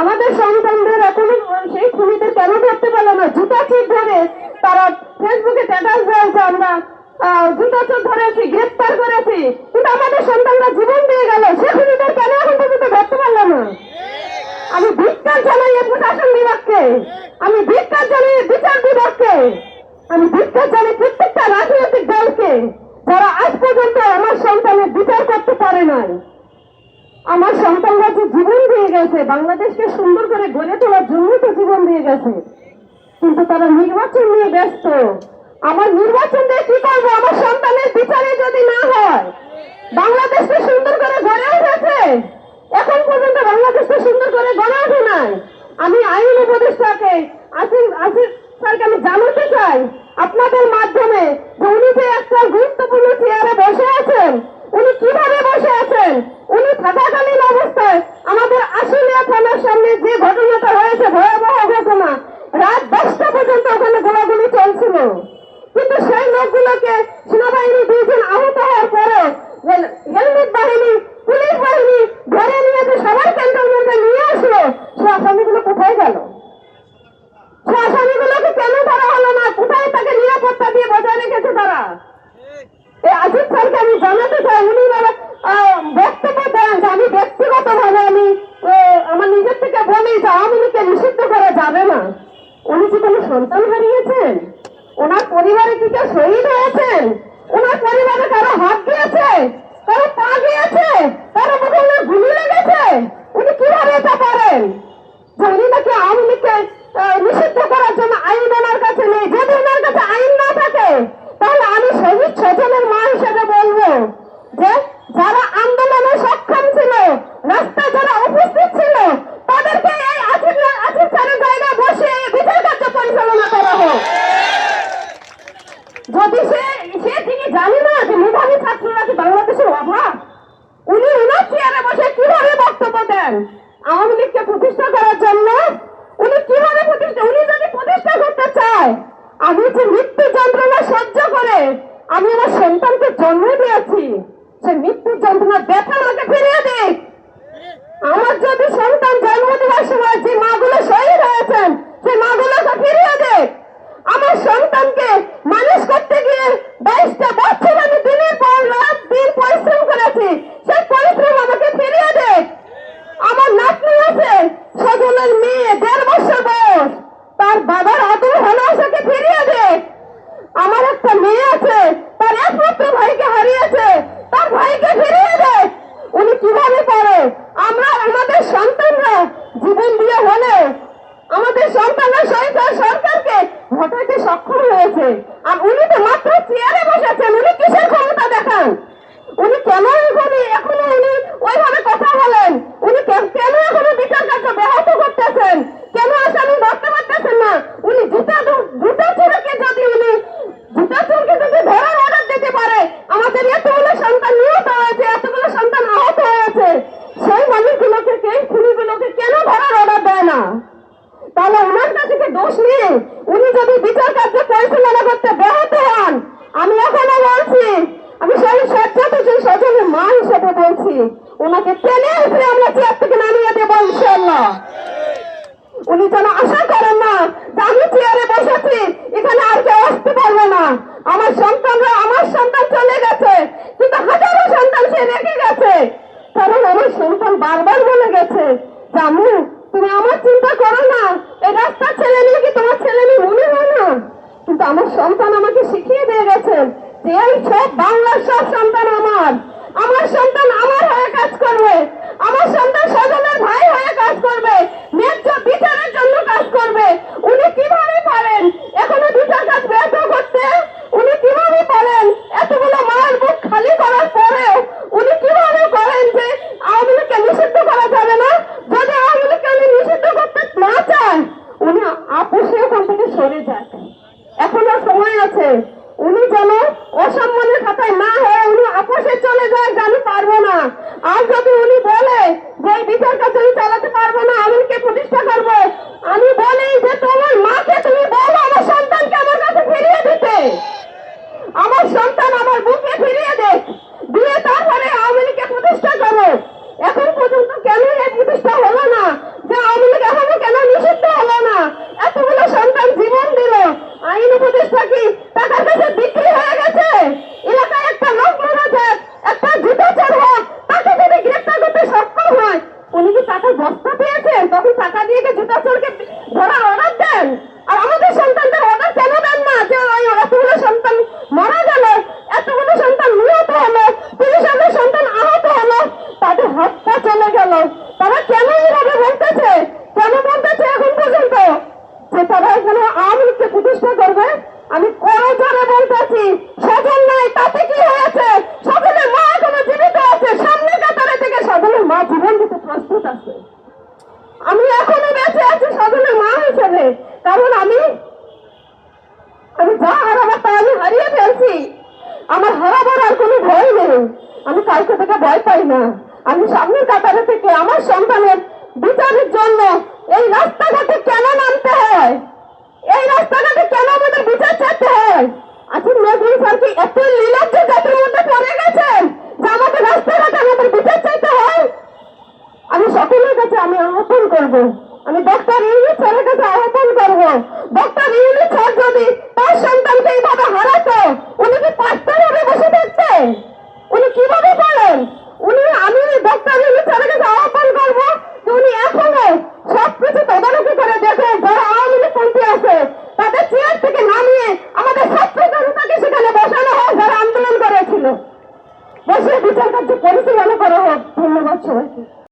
আমাদের সন্তানদের এখনও সেই খুনিদের কেন ধরতে পারল না? জুতা চিপ ধরে তারা ফেসবুকে স্ট্যাটাস দিয়েছে আমরা। জুতা চোর ধরেছি গ্রেফতার করেছি। কিন্তু আমাদের সন্তানরা জীবন দিয়ে গেল। সে খুনিদের কেন এখন পর্যন্ত ধরতে পারল না? আমি ধিক্কার জানাই এই প্রশাসন বিভাগকে, আমি ধিক্কার জানাই বিচার বিভাগকে, আমি ধিক্কার জানাই প্রত্যেকটা রাজনৈতিক দলকে, যারা আজ পর্যন্ত আমার সন্তানের বিচার করতে পারে নাই আমার সন্তানরা যে জীবন দিয়ে গেছে বাংলাদেশকে সুন্দর করে গড়ে তোলার জন্য তো জীবন দিয়ে গেছে। কিন্তু তারা নির্বাচন নিয়ে ব্যস্ত। আমার নির্বাচন দিয়ে কি করব? আমার সন্তানের বিচারে যদি না হয়, বাংলাদেশকে সুন্দর করে গড়ে উঠেছে? এখন পর্যন্ত বাংলাদেশকে সুন্দর করে গড়ে ওঠে নাই। আমি আইন উপদেষ্টাকে, আসিফ আসিফ স্যারকে আমি জানাতে চাই আপনাদের মাধ্যমে যে যে একটা গুরুত্বপূর্ণ চেয়ারে বসে আছেন উনি কীভাবে বসে আছেন? উনি থাকাকালীন অবস্থায় আমাদের আশুলিয়া থানার সামনে যে ঘটনাটা হয়েছে, ভয়াবহ ঘটনা রাত দশটা পর্যন্ত ওখানে গোলাগুলি চলছিল কিন্তু সেই লোকগুলোকে সেনাবাহিনী দুইজন আহত হওয়ার পরে হেল- হেলমেট বাহিনী পুলিশ বাহিনী ধরে নিয়ে যে সবার ক্যান্টনমেন্টে নিয়ে আসলো সে আসামিগুলো কোথায় গেল সে আসামিগুলোকে কেন ধরা হলো না কোথায় তাকে নিরাপত্তা দিয়ে বজায় রেখেছে তারা এই আজিজ স্যারকে আমি জানাতে চাই উনি এবার, আহ, বক্তব্য দেন যে আমি ব্যক্তিগতভাবে আমি আমার নিজের থেকে বলি যে আওয়ামী লীগকে নিষিদ্ধ করা যাবে না। উনি কি কোনো সন্তান হারিয়েছেন? ওনার পরিবারে কি কেউ শহীদ হয়েছেন? ওনার পরিবারে কারও হাত দিয়েছে কারও পা দিয়েছে কারও মুখে ওনার গুলি লেগেছে উনি কীভাবে এটা পারেন যে উনি নাকি আওয়ামী লীগকে আহ, নিষিদ্ধ করার জন্য আইন ওনার কাছে নেই যদি ওনার কাছে আইন না থাকে তাহলে আমি শহীদ স্বজনের মা হিসেবে বলব যে যারা আন্দোলনে সক্ষম ছিল রাস্তায় যারা উপস্থিত ছিল তাদেরকে এই আজিজ আজিজ স্যারের জায়গায় বসে বিচার কার্য পরিচালনা করা হোক যদি সে সে তিনি জানে না যে মেধাবী ছাত্ররা কি বাংলাদেশের অভাব, উনি উনার চেয়ারে বসে কীভাবে বক্তব্য দেন? আওয়ামী লীগকে প্রতিষ্ঠা করার জন্য উনি কীভাবে প্রতিষ্ঠা, উনি যদি প্রতিষ্ঠা করতে চায়, আমি যে মৃত্যু যন্ত্রণা সহ্য করে আমি আমার সন্তানকে জন্ম দিয়েছি, সে মৃত্যুর যন্ত্রণা ব্যথা আমাকে ফিরিয়ে দিক। আমার যদি সন্তান জন্ম দেওয়ার সময় যে মাগুলো শহীদ হয়েছেন সেই মাগুলোকে ফিরিয়ে দেখ আমার সন্তানকে মানুষ করতে গিয়ে বাইশটা বছর আমি দিনের পর রাত দিন পরিশ্রম করেছি সেই পরিশ্রম আমাকে ফিরিয়ে দেখ আমার নাতনি আছে সজলের মেয়ে দেড় বছর বয়স তার বাবার আদর ভালোবাসাকে ফিরিয়ে দেখ আমার একটা মেয়ে আছে তার একমাত্র ভাইকে হারিয়েছে তার ভাইকে ফিরিয়ে দেখ উনি কীভাবে পারে আমরা আমাদের সন্তানরা জীবন দিয়ে হলে আমাদের সন্তানরা সরকার সরকারকে ঘটাইতে সক্ষম হয়েছে আর উনি তো মাত্র চেয়ারে বসেছেন উনি কিসের ক্ষমতা দেখান উনি কেন এখনই এখনও উনি ওইভাবে কথা বলেন উনি কে- কেন এখনও বিচার কার্য ব্যাহত করতেছেন কেন আসামি ধরতে পারতেছেন না উনি জুতা দু- জুতা চোরকে যদি উনি জুতা চোরকে যদি ধরার অর্ডার দিতে পারে আমাদের এতগুলো সন্তান নিহত হয়েছে এতগুলো সন্তান আহত হয়েছে সেই মানুষগুলোকে কে খুনিগুলোকে কেন ধরার অর্ডার দেয় না তাহলে ওনার কাছে কি দোষ নেই উনি যদি বিচার কার্য পরিচালনা করতে ব্যাহত হন, আমি এখনও বলছি, আমি সেই সেই স্বজনের মা হিসেবে বলছি, ওনাকে টেনে এসে আমরা চেয়ার থেকে নামিয়ে দেবো ইনশাল্লাহ উনি যেন আশা করেন না যে আমি চেয়ারে বসেছি, এখানে আর কেউ আসতে পারবে না। আমার সন্তানরা আমার সন্তান চলে গেছে, কিন্তু হাজারো সন্তান সে রেখে গেছে। কারণ আমার সন্তান বারবার বলে গেছে যে আম্মু তুমি আমার চিন্তা করো না এই রাস্তার ছেলে নিয়ে কি তোমার ছেলে নিয়ে মনে হয় না কিন্তু আমার সন্তান আমাকে শিখিয়ে দিয়ে গেছেন সব বাংলার সব সন্তান আমার আমার সন্তান আমার হয়ে কাজ করবে আমার সন্তান সজলের ভাই হয়ে কাজ করবে ন্যায্য বিচারের জন্য কাজ করবে উনি কীভাবে পারেন এখনও বিচার কাজ ব্যর্থ করতে উনি কীভাবে পারেন এতগুলো মায়ের বুক খালি করার পরেও উনি কীভাবে করেন যে আওয়ামী লীগকে নিষিদ্ধ করা যাবে না যদি আওয়ামী লীগকে উনি নিষিদ্ধ করতে না চান উনি আপোষে ওখান থেকে সরে যান এখনও সময় আছে উনি যেন অসম্মানের খাতায় না হয়ে উনি আপোষে চলে যায় আমি পারব না। আর যদি উনি বলে যে বিচার আমি চালাতে পারব না আমিকে প্রতিষ্ঠা করব, আমি বলি যে তোমার মাকে তুমি বলো আমার নিয়েছেন তখন টাকা দিয়ে জুতা চোরকে ধরার অর্ডার দেন? আমি কালকে থেকে ভয় পাই না। আমি সামনের কাতারে থেকে আমার সন্তানের বিচারের জন্য এই রাস্তাঘাটে কেন নামতে হয়? এই রাস্তাঘাটে কেন আমাদের বিচার